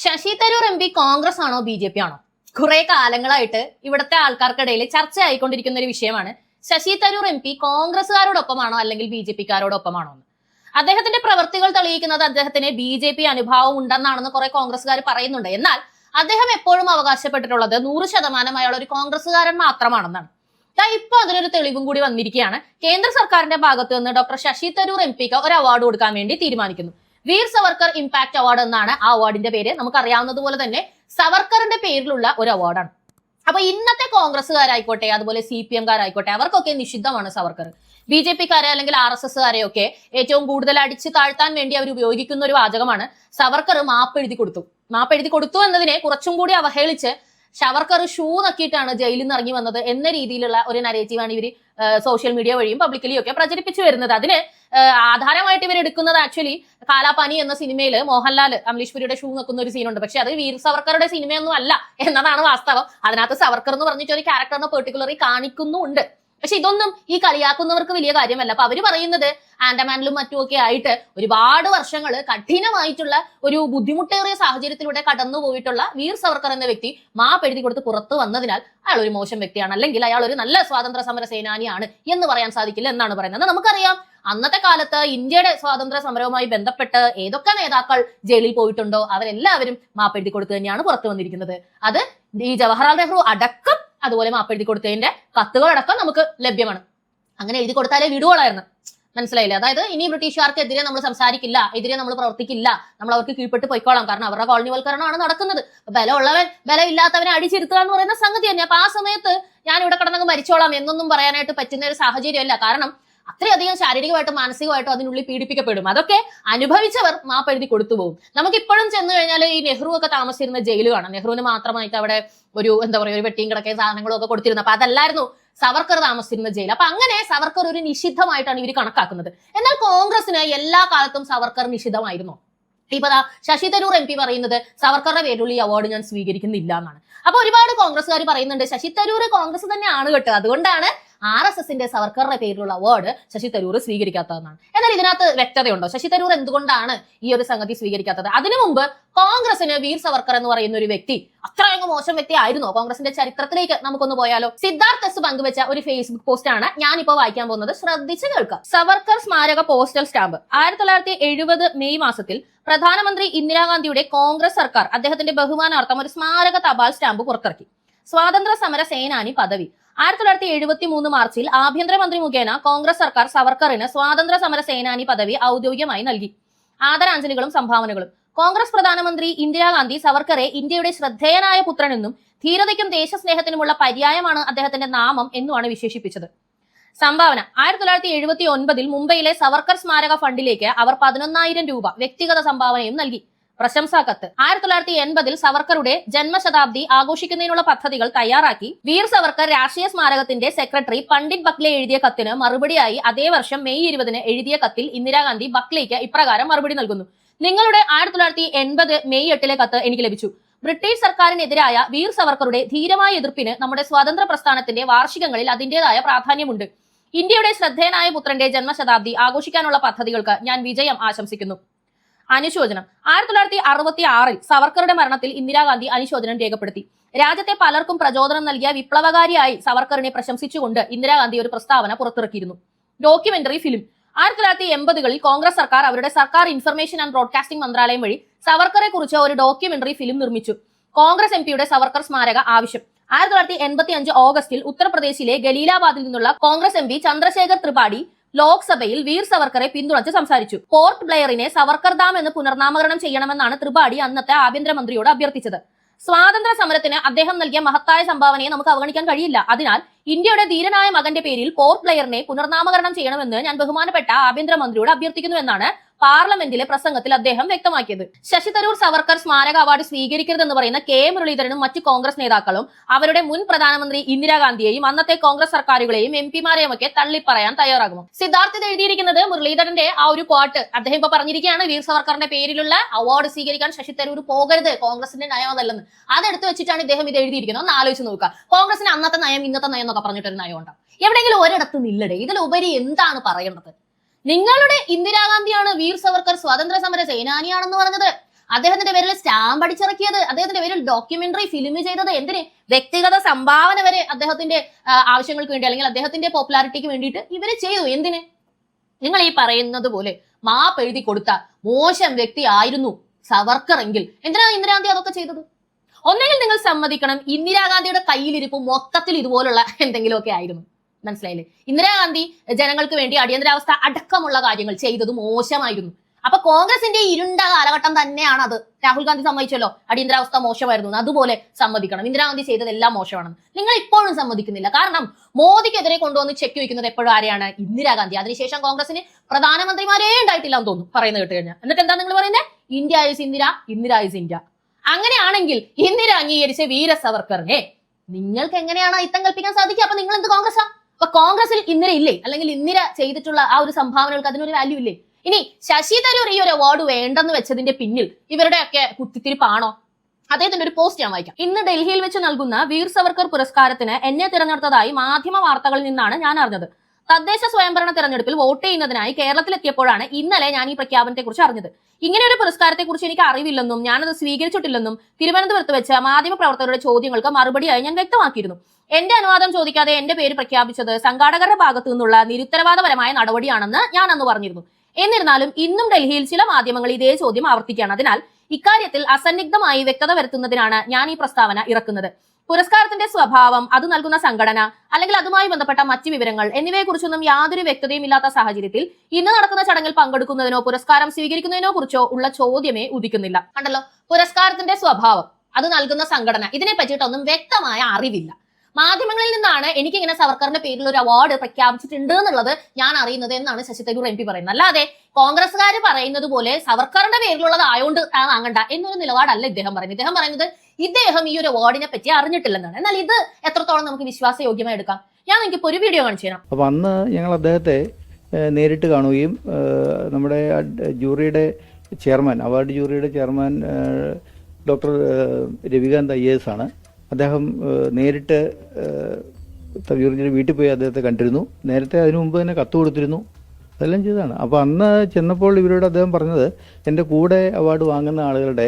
Sasi Tharoor M P Congress ആണോ B J P ആണോ? കുറെ കാലങ്ങളായിട്ട് ഇവിടുത്തെ ആൾക്കാർക്കിടയിൽ ചർച്ചയായിക്കൊണ്ടിരിക്കുന്ന ഒരു വിഷയമാണ് ശശി തരൂർ എം പി കോൺഗ്രസുകാരോടൊപ്പമാണോ അല്ലെങ്കിൽ ബി ജെ പിക്കാരോടൊപ്പമാണോ എന്ന്. അദ്ദേഹത്തിന്റെ പ്രവൃത്തികൾ തെളിയിക്കുന്നത് അദ്ദേഹത്തിന് ബി ജെ പി അനുഭാവം ഉണ്ടെന്നാണെന്ന് കുറെ കോൺഗ്രസ്സുകാർ പറയുന്നുണ്ട്. എന്നാൽ അദ്ദേഹം എപ്പോഴും അവകാശപ്പെട്ടിട്ടുള്ളത് നൂറ് ശതമാനം അയാൾ ഒരു കോൺഗ്രസ്സുകാരൻ മാത്രമാണെന്നാണ്. ഇപ്പൊ അതിനൊരു തെളിവും കൂടി വന്നിരിക്കുകയാണ്. കേന്ദ്ര സർക്കാരിന്റെ ഭാഗത്ത് നിന്ന് ഡോക്ടർ ശശി തരൂർ എം പിക്ക് ഒരു അവാർഡ് കൊടുക്കാൻ വേണ്ടി തീരുമാനിക്കുന്നു. വീർ സവർക്കർ ഇമ്പാക്ട് അവാർഡ് എന്നാണ് ആ അവാർഡിന്റെ പേര്. നമുക്ക് നമുക്കറിയാവുന്നതുപോലെ തന്നെ സവർക്കറിന്റെ പേരിലുള്ള ഒരു അവാർഡാണ് അപ്പൊ ഇന്നത്തെ കോൺഗ്രസ്സുകാരായിക്കോട്ടെ അതുപോലെ സി പി എംകാരായിക്കോട്ടെ അവർക്കൊക്കെ നിഷിദ്ധമാണ് സവർക്കർ. ബി ജെ പിക്കാരെ അല്ലെങ്കിൽ ആർ എസ് എസ്സുകാരെയൊക്കെ ഏറ്റവും കൂടുതൽ അടിച്ചു താഴ്ത്താൻ വേണ്ടി അവർ ഉപയോഗിക്കുന്ന ഒരു വാചകമാണ് സവർക്കർ മാപ്പ് എഴുതി കൊടുത്തു. മാപ്പ് എഴുതി കൊടുത്തു എന്നതിനെ കുറച്ചും കൂടി അവഹേളിച്ച് ഷവർക്കർ ഷൂ നക്കിയിട്ടാണ് ജയിലിൽ നിന്ന് ഇറങ്ങി വന്നത് എന്ന രീതിയിലുള്ള ഒരു നരേറ്റീവാണ് ഇവർ സോഷ്യൽ മീഡിയ വഴിയും പബ്ലിക്കലിയും ഒക്കെ പ്രചരിപ്പിച്ചു വരുന്നത്. അതിന് ആധാരമായിട്ട് ഇവർ എടുക്കുന്നത് ആക്ച്വലി കാലാപാനി എന്ന സിനിമയിൽ മോഹൻലാൽ അമരീഷ് പുരിയുടെ ഷൂ നിൽക്കുന്ന ഒരു സീനുണ്ട്. പക്ഷെ അത് വീർ സവർക്കറുടെ സിനിമയൊന്നും അല്ല എന്നതാണ് വാസ്തവം. അതിനകത്ത് സവർക്കർ എന്ന് പറഞ്ഞിട്ട് ഒരു ക്യാരക്ടറിനെ പെർട്ടിക്കുലറി കാണിക്കുന്നുമുണ്ട് പക്ഷെ ഇതൊന്നും ഈ കളിയാക്കുന്നവർക്ക് വലിയ കാര്യമല്ല. അപ്പൊ അവർ പറയുന്നത് ആൻഡമാനിലും മറ്റുമൊക്കെ ആയിട്ട് ഒരുപാട് വർഷങ്ങൾ കഠിനമായിട്ടുള്ള ഒരു ബുദ്ധിമുട്ടേറിയ സാഹചര്യത്തിലൂടെ കടന്നു പോയിട്ടുള്ള വീർ സവർക്കർ എന്ന വ്യക്തി മാപ്പ് എഴുതി കൊടുത്ത് പുറത്തു വന്നതിനാൽ അയാൾ ഒരു മോശം വ്യക്തിയാണ്. അല്ലെങ്കിൽ അയാൾ ഒരു നല്ല സ്വാതന്ത്ര്യ സമര സേനാനിയാണ് എന്ന് പറയാൻ സാധിക്കില്ല എന്നാണ് പറയുന്നത്. നമുക്കറിയാം അന്നത്തെ കാലത്ത് ഇന്ത്യയുടെ സ്വാതന്ത്ര്യ സമരവുമായി ബന്ധപ്പെട്ട് ഏതൊക്കെ നേതാക്കൾ ജയിലിൽ പോയിട്ടുണ്ടോ? അവരെല്ലാവരും മാപ്പ് എഴുതി കൊടുത്തു തന്നെയാണ് പുറത്തു വന്നിരിക്കുന്നത്. അത് ഈ ജവഹർലാൽ നെഹ്റു അടക്കം അതുപോലെ മാപ്പ് എഴുതി കൊടുത്തതിന്റെ കത്തുകളടക്കം നമുക്ക് ലഭ്യമാണ്. അങ്ങനെ എഴുതി കൊടുത്താലേ വിടുവോളായിരുന്നു മനസ്സിലായില്ലേ? അതായത് ഇനി ബ്രിട്ടീഷുകാർക്കെതിരെ നമ്മൾ സംസാരിക്കില്ല എതിരെ നമ്മൾ പ്രവർത്തിക്കില്ല നമ്മൾ അവർക്ക് കീഴ്പ്പെട്ട് പോയിക്കോളാം. കാരണം അവരുടെ കോളനിവൽക്കരണമാണ് നടക്കുന്നത്. ബലമുള്ളവൻ ബലമില്ലാത്തവനെ അടിച്ചിരുത്തുക എന്ന് പറയുന്ന സംഗതി തന്നെ അപ്പൊ ആ സമയത്ത് ഞാൻ ഇവിടെ കിടന്നങ്ങ് മരിച്ചോളാം എന്നൊന്നും പറയാനായിട്ട് പറ്റുന്ന ഒരു സാഹചര്യമല്ല. കാരണം അത്രയധികം ശാരീരികമായിട്ടും മാനസികമായിട്ടും അതിനുള്ളിൽ പീഡിപ്പിക്കപ്പെടും. അതൊക്കെ അനുഭവിച്ചവർ മാപ്പ് എഴുതി കൊടുത്തു പോകും നമുക്ക് ഇപ്പോഴും ചെന്ന് കഴിഞ്ഞാൽ ഈ നെഹ്റു ഒക്കെ താമസിച്ചിരുന്ന ജയിൽ കാണാം നെഹ്റുവിന് മാത്രമായിട്ട് അവിടെ ഒരു എന്താ പറയുക ഒരു വെട്ടിയും കിടക്കുന്ന സാധനങ്ങളും ഒക്കെ കൊടുത്തിരുന്നു അപ്പൊ അതല്ലായിരുന്നു സവർക്കർ താമസിച്ചിരുന്ന ജയിൽ. അപ്പൊ അങ്ങനെ സവർക്കർ ഒരു നിഷിദ്ധമായിട്ടാണ് ഇവർ കണക്കാക്കുന്നത്. എന്നാൽ കോൺഗ്രസിന് എല്ലാ കാലത്തും സവർക്കർ നിഷിദ്ധമായിരുന്നു. ഇപ്പൊ ശശി തരൂർ എം പി പറയുന്നത് സവർക്കറുടെ പേരിലുള്ള ഈ അവാർഡ് ഞാൻ സ്വീകരിക്കുന്നില്ല എന്നാണ്. അപ്പൊ ഒരുപാട് കോൺഗ്രസ്സുകാർ പറയുന്നുണ്ട് ശശി തരൂർ കോൺഗ്രസ് തന്നെയാണ് കേട്ടോ അതുകൊണ്ടാണ് ആർ എസ് എസിന്റെ സവർക്കറിന്റെ പേരിലുള്ള അവാർഡ് ശശി തരൂർ സ്വീകരിക്കാത്തതെന്നാണ്. എന്നാൽ ഇതിനകത്ത് വ്യക്തതയുണ്ടോ? ശശി തരൂർ എന്തുകൊണ്ടാണ് ഈ ഒരു സംഗതി സ്വീകരിക്കാത്തത്? അതിനു മുമ്പ് കോൺഗ്രസിന് വീർ സവർക്കർ എന്ന് പറയുന്ന ഒരു വ്യക്തി അത്രയങ്ങ് മോശം വ്യക്തി ആയിരുന്നോ കോൺഗ്രസിന്റെ ചരിത്രത്തിലേക്ക് നമുക്കൊന്ന് പോയാലോ. സിദ്ധാർത്ഥ് എസ് പങ്കുവെച്ച ഒരു ഫേസ്ബുക്ക് പോസ്റ്റ് ആണ് ഞാനിപ്പോ വായിക്കാൻ പോകുന്നത്. ശ്രദ്ധിച്ച് കേൾക്കുക സവർക്കർ സ്മാരക പോസ്റ്റൽ സ്റ്റാമ്പ് ആയിരത്തി തൊള്ളായിരത്തി എഴുപത് മെയ് മാസത്തിൽ പ്രധാനമന്ത്രി ഇന്ദിരാഗാന്ധിയുടെ കോൺഗ്രസ് സർക്കാർ അദ്ദേഹത്തിന്റെ ബഹുമാനാർത്ഥം ഒരു സ്മാരക തപാൽ സ്റ്റാമ്പ് പുറത്തിറക്കി. സ്വാതന്ത്ര്യ സമര സേനാനി പദവി. ആയിരത്തി തൊള്ളായിരത്തി എഴുപത്തി മൂന്ന് മാർച്ചിൽ ആഭ്യന്തരമന്ത്രി മുഖേന കോൺഗ്രസ് സർക്കാർ സവർക്കറിന് സ്വാതന്ത്ര്യ സമര സേനാനി പദവി ഔദ്യോഗികമായി നൽകി. ആദരാഞ്ജലികളും സംഭാവനകളും. കോൺഗ്രസ് പ്രധാനമന്ത്രി ഇന്ദിരാഗാന്ധി സവർക്കറെ ഇന്ത്യയുടെ ശ്രദ്ധേയനായ പുത്രനെന്നും ധീരതയ്ക്കും ദേശസ്നേഹത്തിനുമുള്ള പര്യായമാണ് അദ്ദേഹത്തിന്റെ നാമം എന്നുമാണ് വിശേഷിപ്പിച്ചത്. സംഭാവന. ആയിരത്തി തൊള്ളായിരത്തി എഴുപത്തി ഒൻപതിൽ മുംബൈയിലെ സവർക്കർ സ്മാരക ഫണ്ടിലേക്ക് അവർ പതിനൊന്നായിരം രൂപ വ്യക്തിഗത സംഭാവനയും നൽകി. പ്രശംസാ കത്ത്. ആയിരത്തി തൊള്ളായിരത്തി എൺപതിൽ സവർക്കറുടെ ജന്മശതാബ്ദി ആഘോഷിക്കുന്നതിനുള്ള പദ്ധതികൾ തയ്യാറാക്കി. വീർ സവർക്കർ രാഷ്ട്രീയ സ്മാരകത്തിന്റെ സെക്രട്ടറി പണ്ഡിറ്റ് ബക്ലെ എഴുതിയ കത്തിന് മറുപടിയായി അതേ വർഷം മെയ് ഇരുപതിന് എഴുതിയ കത്തിൽ ഇന്ദിരാഗാന്ധി ബക്ലേക്ക് ഇപ്രകാരം മറുപടി നൽകുന്നു. നിങ്ങളുടെ ആയിരത്തി തൊള്ളായിരത്തി എൺപത് മെയ് എട്ടിലെ കത്ത് എനിക്ക് ലഭിച്ചു. ബ്രിട്ടീഷ് സർക്കാരിനെതിരായ വീർ സവർക്കറുടെ ധീരമായ എതിർപ്പിന് നമ്മുടെ സ്വാതന്ത്ര്യ പ്രസ്ഥാനത്തിന്റെ വാർഷികങ്ങളിൽ അതിന്റേതായ പ്രാധാന്യമുണ്ട്. ഇന്ത്യയുടെ ശ്രദ്ധേയനായ പുത്രന്റെ ജന്മശതാബ്ദി ആഘോഷിക്കാനുള്ള പദ്ധതികൾക്ക് ഞാൻ വിജയം ആശംസിക്കുന്നു. അനുശോചനം. ആയിരത്തി തൊള്ളായിരത്തി അറുപത്തി ആറിൽ സവർക്കറുടെ മരണത്തിൽ ഇന്ദിരാഗാന്ധി അനുശോചനം രേഖപ്പെടുത്തി. രാജ്യത്തെ പലർക്കും പ്രചോദനം നൽകിയ വിപ്ലവകാരിയായി സവർക്കറിനെ പ്രശംസിച്ചുകൊണ്ട് ഇന്ദിരാഗാന്ധി ഒരു പ്രസ്താവന പുറത്തിറക്കിയിരുന്നു. Documentary film. ആയിരത്തി തൊള്ളായിരത്തി എൺപതുകളിൽ കോൺഗ്രസ് സർക്കാർ അവരുടെ സർക്കാർ ഇൻഫർമേഷൻ ആൻഡ് ബ്രോഡ്കാസ്റ്റിംഗ് മന്ത്രാലയം വഴി സവർക്കറെ കുറിച്ച് ഒരു ഡോക്യുമെന്ററി ഫിലിം നിർമ്മിച്ചു. കോൺഗ്രസ് എം പിയുടെ സവർക്കർ സ്മാരക ആവശ്യം. ആയിരത്തി തൊള്ളായിരത്തി എൺപത്തി അഞ്ച് ഓഗസ്റ്റിൽ ഉത്തർപ്രദേശിലെ ഗലീലാബാദിൽ നിന്നുള്ള കോൺഗ്രസ് എം പി ചന്ദ്രശേഖർ ത്രിപാഠി ലോക്സഭയിൽ വീർ സവർക്കറെ പിന്തുണച്ച് സംസാരിച്ചു. പോർട്ട് ബ്ലെയറിനെ സവർക്കർ ധാം എന്ന് പുനർനാമകരണം ചെയ്യണമെന്നാണ് ത്രിപാഠി അന്നത്തെ ആഭ്യന്തരമന്ത്രിയോട് അഭ്യർത്ഥിച്ചത്. സ്വാതന്ത്ര്യ സമരത്തിന് അദ്ദേഹം നൽകിയ മഹത്തായ സംഭാവനയെ നമുക്ക് അവഗണിക്കാൻ കഴിയില്ല. അതിനാൽ ഇന്ത്യയുടെ ധീരനായ മകന്റെ പേരിൽ പോർട്ട് ബ്ലെയറിനെ പുനർനാമകരണം ചെയ്യണമെന്ന് ഞാൻ ബഹുമാനപ്പെട്ട ആഭ്യന്തരമന്ത്രിയോട് അഭ്യർത്ഥിക്കുന്നുവെന്നാണ് പാർലമെന്റിലെ പ്രസംഗത്തിൽ അദ്ദേഹം വ്യക്തമാക്കിയത്. ശശി തരൂർ സവർക്കർ സ്മാരക അവാർഡ് സ്വീകരിക്കരുതെന്ന് പറയുന്ന കെ മുരളീധരനും മറ്റ് കോൺഗ്രസ് നേതാക്കളും അവരുടെ മുൻ പ്രധാനമന്ത്രി ഇന്ദിരാഗാന്ധിയെയും അന്നത്തെ കോൺഗ്രസ് സർക്കാരുകളെയും എം പിമാരെയും ഒക്കെ തള്ളിപ്പറയാൻ തയ്യാറാകുമോ സിദ്ധാർത്ഥ എഴുതിയിരിക്കുന്നത് മുരളീധരന്റെ ആ ഒരു കോട്ട് അദ്ദേഹം ഇപ്പൊ പറഞ്ഞിരിക്കുകയാണ് വീർ സവർക്കറിന്റെ പേരിലുള്ള അവാർഡ് സ്വീകരിക്കാൻ ശശി തരൂർ പോകരുത് കോൺഗ്രസിന്റെ നയമതല്ലെന്ന്. അതെടുത്ത് വെച്ചിട്ടാണ് ഇദ്ദേഹം ഇത് എഴുതിയിരിക്കുന്നത്. ഒന്ന് ആലോചിച്ച് നോക്കുക. കോൺഗ്രസിന് അന്നത്തെ നയം ഇന്നത്തെ നയം എന്നൊക്കെ പറഞ്ഞിട്ടൊരു നയം ഉണ്ടാവും എവിടെയെങ്കിലും ഒരിടത്ത് നില്ലടേ. ഇതിലുപരി എന്താണ് പറയേണ്ടത്? നിങ്ങളുടെ ഇന്ദിരാഗാന്ധിയാണ് വീർ സവർക്കർ സ്വാതന്ത്ര്യ സമര സേനാനിയാണെന്ന് പറഞ്ഞത്. അദ്ദേഹത്തിന്റെ പേരിൽ സ്റ്റാമ്പ് അടിച്ചിറക്കിയത് അദ്ദേഹത്തിന്റെ പേരിൽ ഡോക്യുമെന്ററി ഫിലിം ചെയ്തത് എന്തിന്? വ്യക്തിഗത സംഭാവന വരെ അദ്ദേഹത്തിന്റെ ആവശ്യങ്ങൾക്ക് വേണ്ടി അല്ലെങ്കിൽ അദ്ദേഹത്തിന്റെ പോപ്പുലാരിറ്റിക്ക് വേണ്ടിയിട്ട് ഇവർ ചെയ്തു. എന്തിന്? നിങ്ങൾ ഈ പറയുന്നത് പോലെ മാപ്പ് എഴുതി കൊടുത്ത മോശം വ്യക്തി ആയിരുന്നു സവർക്കർ എങ്കിൽ എന്തിനാണ് ഇന്ദിരാഗാന്ധി അതൊക്കെ ചെയ്തത്? ഒന്നെങ്കിൽ നിങ്ങൾ സമ്മതിക്കണം ഇന്ദിരാഗാന്ധിയുടെ കയ്യിലിരിപ്പ് മൊത്തത്തിൽ ഇതുപോലുള്ള എന്തെങ്കിലുമൊക്കെ ആയിരുന്നു. മനസ്സിലായില്ലേ? ഇന്ദിരാഗാന്ധി ജനങ്ങൾക്ക് വേണ്ടി അടിയന്തരാവസ്ഥ അടക്കമുള്ള കാര്യങ്ങൾ ചെയ്തത് മോശമായിരുന്നു. അപ്പൊ കോൺഗ്രസിന്റെ ഇരുണ്ട കാലഘട്ടം തന്നെയാണ് അത് രാഹുൽ ഗാന്ധി സമ്മതിച്ചല്ലോ അടിയന്തരാവസ്ഥ മോശമായിരുന്നു അതുപോലെ സമ്മതിക്കണം. ഇന്ദിരാഗാന്ധി ചെയ്തതെല്ലാം മോശമാണെന്ന്. നിങ്ങൾ ഇപ്പോഴും സമ്മതിക്കുന്നില്ല. കാരണം മോദിക്കെതിരെ കൊണ്ടുവന്ന് ചെക്ക് വയ്ക്കുന്നത് എപ്പോഴും ആരെയാണ്? ഇന്ദിരാഗാന്ധി. അതിനുശേഷം കോൺഗ്രസിന് പ്രധാനമന്ത്രിമാരേ ഉണ്ടായിട്ടില്ല എന്ന് തോന്നുന്നു പറയുന്നത് കേട്ട് കഴിഞ്ഞാൽ. എന്നിട്ട് എന്താ നിങ്ങൾ പറയുന്നത് India is Indira Indira is India. അങ്ങനെയാണെങ്കിൽ ഇന്ദിര അംഗീകരിച്ച വീര സവർക്കറിനെ നിങ്ങൾക്ക് എങ്ങനെയാണ് അയിത്തം കൽപ്പിക്കാൻ സാധിക്കുക? അപ്പൊ നിങ്ങൾ എന്ത് കോൺഗ്രസ് കോൺഗ്രസാ? അപ്പൊ കോൺഗ്രസിൽ ഇന്ദിര ഇല്ലേ? അല്ലെങ്കിൽ ഇന്ദിര ചെയ്തിട്ടുള്ള ആ ഒരു സംഭാവനകൾക്ക് അതിനൊരു വാല്യൂ ഇല്ലേ? ഇനി ശശി തരൂർ ഈ ഒരു അവാർഡ് വേണ്ടെന്ന് വെച്ചതിന്റെ പിന്നിൽ ഇവരുടെയൊക്കെ കുത്തിത്തിരിപ്പാണോ? അദ്ദേഹത്തിന്റെ ഒരു പോസ്റ്റ് ഞാൻ വായിക്കാം. ഇന്ന് ഡൽഹിയിൽ വെച്ച് നൽകുന്ന വീർ സവർക്കർ പുരസ്കാരത്തിന് എന്നെ തിരഞ്ഞെടുത്തതായി മാധ്യമ വാർത്തകളിൽ നിന്നാണ് ഞാൻ അറിഞ്ഞത്. തദ്ദേശ സ്വയംഭരണ തെരഞ്ഞെടുപ്പിൽ വോട്ട് ചെയ്യുന്നതിനായി കേരളത്തിലെത്തിയപ്പോഴാണ് ഇന്നലെ ഞാൻ ഈ പ്രഖ്യാപനത്തെ കുറിച്ച് അറിഞ്ഞത്. ഇങ്ങനെ ഒരു പുരസ്കാരത്തെ കുറിച്ച് എനിക്ക് അറിവില്ലെന്നും ഞാനത് സ്വീകരിച്ചിട്ടില്ലെന്നും തിരുവനന്തപുരത്ത് വെച്ച് മാധ്യമ പ്രവർത്തകരുടെ ചോദ്യങ്ങൾക്ക് മറുപടിയായി ഞാൻ വ്യക്തമാക്കിയിരുന്നു. എന്റെ അനുവാദം ചോദിക്കാതെ എന്റെ പേര് പ്രഖ്യാപിച്ചത് സംഘാടകരുടെ ഭാഗത്തു നിന്നുള്ള നിരുത്തരവാദപരമായ നടപടിയാണെന്ന് ഞാൻ അന്ന് പറഞ്ഞിരുന്നു. എന്നിരുന്നാലും ഇന്നും ഡൽഹിയിൽ ചില മാധ്യമങ്ങൾ ഇതേ ചോദ്യം ആവർത്തിക്കുകയാണ്. അതിനാൽ ഇക്കാര്യത്തിൽ അസന്നിഗ്ധമായി വ്യക്തത വരുത്തുന്നതിനാണ് ഞാൻ ഈ പ്രസ്താവന ഇറക്കുന്നത്. പുരസ്കാരത്തിന്റെ സ്വഭാവം അത് നൽകുന്ന സംഘടന അല്ലെങ്കിൽ അതുമായി ബന്ധപ്പെട്ട മറ്റ് വിവരങ്ങൾ എന്നിവയെക്കുറിച്ചൊന്നും യാതൊരു വ്യക്തതയും ഇല്ലാത്ത സാഹചര്യത്തിൽ ഇന്ന് നടക്കുന്ന ചടങ്ങിൽ പങ്കെടുക്കുന്നതിനോ പുരസ്കാരം സ്വീകരിക്കുന്നതിനോ കുറിച്ചോ ഉള്ള ചോദ്യമേ ഉദിക്കുന്നില്ല. കണ്ടല്ലോ? പുരസ്കാരത്തിന്റെ സ്വഭാവം അത് നൽകുന്ന സംഘടന ഇതിനെ പറ്റിയിട്ടൊന്നും വ്യക്തമായ അറിവില്ല. മാധ്യമങ്ങളിൽ നിന്നാണ് എനിക്ക് ഇങ്ങനെ സവർക്കറിന്റെ പേരിൽ ഒരു അവാർഡ് പ്രഖ്യാപിച്ചിട്ടുണ്ട് എന്നുള്ളത് ഞാൻ അറിയുന്നത് എന്നാണ് ശശി തരൂർ എം പി പറയുന്നത്. അല്ലാതെ കോൺഗ്രസ്സുകാർ പറയുന്നത് പോലെ സവർക്കറിന്റെ പേരിലുള്ളത് താൻ വാങ്ങണ്ട എന്നൊരു നിലപാടല്ല ഇദ്ദേഹം പറയുന്നത്. ഇദ്ദേഹം പറയുന്നത് ഇദ്ദേഹം ഈ ഒരു അവാർഡിനെ പറ്റി അറിഞ്ഞിട്ടില്ലെന്നാണ്. എന്നാൽ ഇത് എത്രത്തോളം നമുക്ക് വിശ്വാസയോഗ്യമായി എടുക്കാം? ഞാൻ നിങ്ങൾക്ക് ഇപ്പോൾ ഒരു വീഡിയോ കാണിച്ചു തരാം. അപ്പോൾ അന്ന് ഞങ്ങൾ അദ്ദേഹത്തെ നേരിട്ട് കാണുകയും നമ്മുടെ ജൂറിയുടെ chairman award ജൂറിയുടെ chairman doctor Ravikanth I S ആണ്. അദ്ദേഹം നേരിട്ട് ഏഹ്, വീട്ടിൽ പോയി അദ്ദേഹത്തെ കണ്ടിരുന്നു. നേരത്തെ അതിനു മുമ്പ് തന്നെ കത്ത് കൊടുത്തിരുന്നു. അതെല്ലാം ചെയ്തതാണ്. അപ്പോൾ അന്ന് ചെന്നപ്പോൾ ഇവരോട് അദ്ദേഹം പറഞ്ഞത് എന്റെ കൂടെ അവാർഡ് വാങ്ങുന്ന ആളുകളുടെ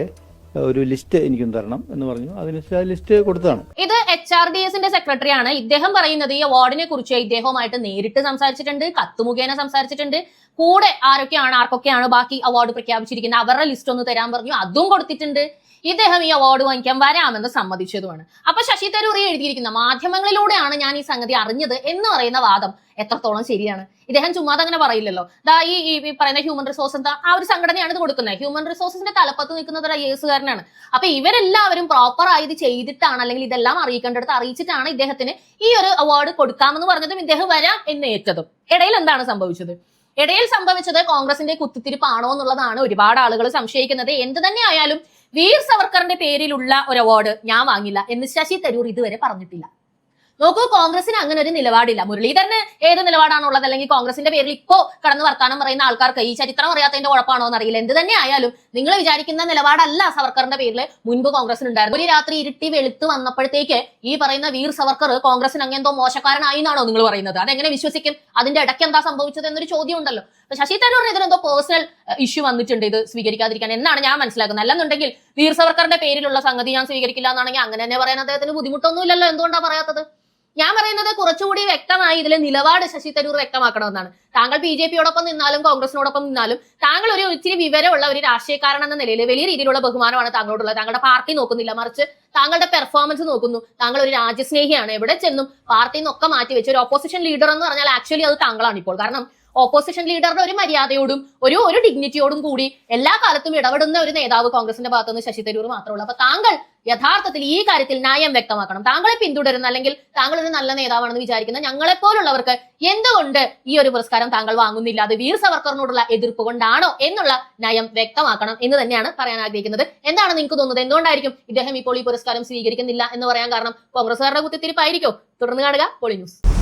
ഒരു ലിസ്റ്റ് എനിക്കും തരണം എന്ന് പറഞ്ഞു. ആ ലിസ്റ്റ് കൊടുത്തതാണ്. ഇത് എച്ച് ആർ ഡി എസിന്റെ സെക്രട്ടറിയാണ്. ഇദ്ദേഹം പറയുന്നത് ഈ അവാർഡിനെ കുറിച്ച് ഇദ്ദേഹവുമായിട്ട് നേരിട്ട് സംസാരിച്ചിട്ടുണ്ട് കത്ത് മുഖേന സംസാരിച്ചിട്ടുണ്ട്. കൂടെ ആരൊക്കെയാണ് ആർക്കൊക്കെയാണ് ബാക്കി അവാർഡ് പ്രഖ്യാപിച്ചിരിക്കുന്നത് അവരുടെ ലിസ്റ്റ് ഒന്ന് തരാൻ പറഞ്ഞു. അതും കൊടുത്തിട്ടുണ്ട്. ഇദ്ദേഹം ഈ അവാർഡ് വാങ്ങിക്കാൻ വരാമെന്ന് സമ്മതിച്ചതുമാണ്. അപ്പൊ ശശി തരൂർ എഴുതിയിരിക്കുന്ന മാധ്യമങ്ങളിലൂടെയാണ് ഞാൻ ഈ സംഗതി അറിഞ്ഞത് എന്ന് പറയുന്ന വാദം എത്രത്തോളം ശരിയാണ്. ഇദ്ദേഹം ചുമ്മാതെ അങ്ങനെ പറയില്ലല്ലോ. ദാ ഈ ഈ പറയുന്ന ഹ്യൂമൻ റിസോഴ്സ് എന്താ? ആ ഒരു സംഘടനയാണ് ഇത് കൊടുക്കുന്നത്. ഹ്യൂമൻ റിസോഴ്സിന്റെ തലപ്പത്ത് നിൽക്കുന്നത് ഒരു ഐ എസുകാരനാണ് അപ്പൊ ഇവരെല്ലാവരും പ്രോപ്പർ ആയി ചെയ്തിട്ടാണ് അല്ലെങ്കിൽ ഇതെല്ലാം അറിയിക്കേണ്ടടുത്ത് അറിയിച്ചിട്ടാണ് ഇദ്ദേഹത്തിന് ഈ ഒരു അവാർഡ് കൊടുക്കാമെന്ന് പറഞ്ഞതും ഇദ്ദേഹം വരാം എന്ന് ഏറ്റതും. ഇടയിൽ എന്താണ് സംഭവിച്ചത്? ഇടയിൽ സംഭവിച്ചത് കോൺഗ്രസിന്റെ കുത്തിത്തിരിപ്പാണോ എന്നുള്ളതാണ് ഒരുപാട് ആളുകൾ സംശയിക്കുന്നത്. എന്ത് തന്നെ ആയാലും വീർ സവർക്കറിന്റെ പേരിലുള്ള ഒരു അവാർഡ് ഞാൻ വാങ്ങില്ല എന്ന് ശശി തരൂർ ഇതുവരെ പറഞ്ഞിട്ടില്ല. നോക്കൂ കോൺഗ്രസിന് അങ്ങനെ ഒരു നിലപാടില്ല. മുരളീധരന് ഏത് നിലപാടാണുള്ളത് അല്ലെങ്കിൽ കോൺഗ്രസിന്റെ പേരിൽ ഇപ്പോ കടന്ന് വർത്താനം പറയുന്ന ആൾക്കാർക്ക് ഈ ചരിത്രം അറിയാത്തതിന്റെ കുഴപ്പമാണോ എന്നറിയില്ല. എന്ത് തന്നെ ആയാലും നിങ്ങൾ വിചാരിക്കുന്ന നിലപാടല്ല സവർക്കറിന്റെ പേരിൽ മുൻപ് കോൺഗ്രസിന് ഉണ്ടായിരുന്നു ഒരു രാത്രി ഇരുട്ടി വെളുത്ത് വന്നപ്പോഴത്തേക്ക് ഈ പറയുന്ന വീർ സവർക്കർ കോൺഗ്രസിന് അങ്ങനെന്തോ മോശക്കാരനായി എന്നാണോ നിങ്ങൾ പറയുന്നത്? അതെങ്ങനെ വിശ്വസിക്കും? അതിന്റെ ഇടയ്ക്ക് എന്താ സംഭവിച്ചത് എന്നൊരു ചോദ്യം ഉണ്ടല്ലോ അപ്പൊ ശശി തരൂറിന് ഇതിനെന്തോ പേഴ്സണൽ ഇഷ്യൂ വന്നിട്ടുണ്ട് ഇത് സ്വീകരിക്കാതിരിക്കാൻ. എന്നാണ് ഞാൻ മനസ്സിലാക്കുന്നത്. അല്ലെന്നുണ്ടെങ്കിൽ വീർ സവർക്കറിന്റെ പേരിലുള്ള സംഗതി ഞാൻ സ്വീകരിക്കില്ല എന്നാണെങ്കിൽ അങ്ങനെ തന്നെ പറയാൻ അദ്ദേഹത്തിന് ബുദ്ധിമുട്ടൊന്നുമില്ലല്ലോ. എന്തുകൊണ്ടാണ് പറയാത്തത്? ഞാൻ പറയുന്നത് കുറച്ചുകൂടി വ്യക്തമായി ഇതിലെ നിലപാട് ശശി തരൂർ വ്യക്തമാക്കണമെന്നാണ്. താങ്കൾ ബി ജെ പിയോടൊപ്പം നിന്നാലും കോൺഗ്രസിനോടൊപ്പം നിന്നാലും താങ്കൾ ഒരു ഇച്ചിരി വിവരമുള്ള ഒരു രാഷ്ട്രീയക്കാരൻ എന്ന നിലയിൽ വലിയ രീതിയിലുള്ള ബഹുമാനമാണ് താങ്കളോടുള്ളത്. താങ്കളുടെ പാർട്ടി നോക്കുന്നില്ല. മറിച്ച് താങ്കളുടെ പെർഫോമൻസ് നോക്കുന്നു. താങ്കൾ ഒരു രാജ്യസ്നേഹിയാണ്. എവിടെ ചെന്നും പാർട്ടിന്നൊക്കെ മാറ്റി വെച്ച് ഒരു ഓപ്പോസിഷൻ ലീഡർ എന്ന് പറഞ്ഞാൽ ആക്ച്വലി അത് താങ്കളാണ് ഇപ്പോൾ. കാരണം ഓപ്പോസിഷൻ ലീഡറിന് ഒരു മര്യാദയോടും ഒരു ഒരു ഡിഗ്നിറ്റിയോടും കൂടി എല്ലാ കാലത്തും ഇടപെടുന്ന ഒരു നേതാവ് കോൺഗ്രസിന്റെ ഭാഗത്തുനിന്ന് ശശി തരൂർ മാത്രമുള്ളൂ. അപ്പൊ താങ്കൾ യഥാർത്ഥത്തിൽ ഈ കാര്യത്തിൽ ന്യായം വ്യക്തമാക്കണം. താങ്കളെ പിന്തുടരുന്ന അല്ലെങ്കിൽ താങ്കൾ ഒരു നല്ല നേതാവാണെന്ന് വിചാരിക്കുന്ന ഞങ്ങളെ പോലുള്ളവർക്ക് എന്തുകൊണ്ട് ഈ ഒരു പുരസ്കാരം താങ്കൾ വാങ്ങുന്നില്ല? അത് വീർ സവർക്കറിനോടുള്ള എതിർപ്പ് കൊണ്ടാണോ എന്നുള്ള ന്യായം വ്യക്തമാക്കണം എന്ന് തന്നെയാണ് പറയാൻ ആഗ്രഹിക്കുന്നത്. എന്താണ് നിങ്ങൾക്ക് തോന്നുന്നത്? എന്തുകൊണ്ടായിരിക്കും ഇദ്ദേഹം ഇപ്പോൾ ഈ പുരസ്കാരം സ്വീകരിക്കുന്നില്ല എന്ന് പറയാൻ കാരണം കോൺഗ്രസ്സുകാരുടെ കുത്തിത്തിരിപ്പായിരിക്കും? തുടർന്ന് കാണുക പോളി ന്യൂസ്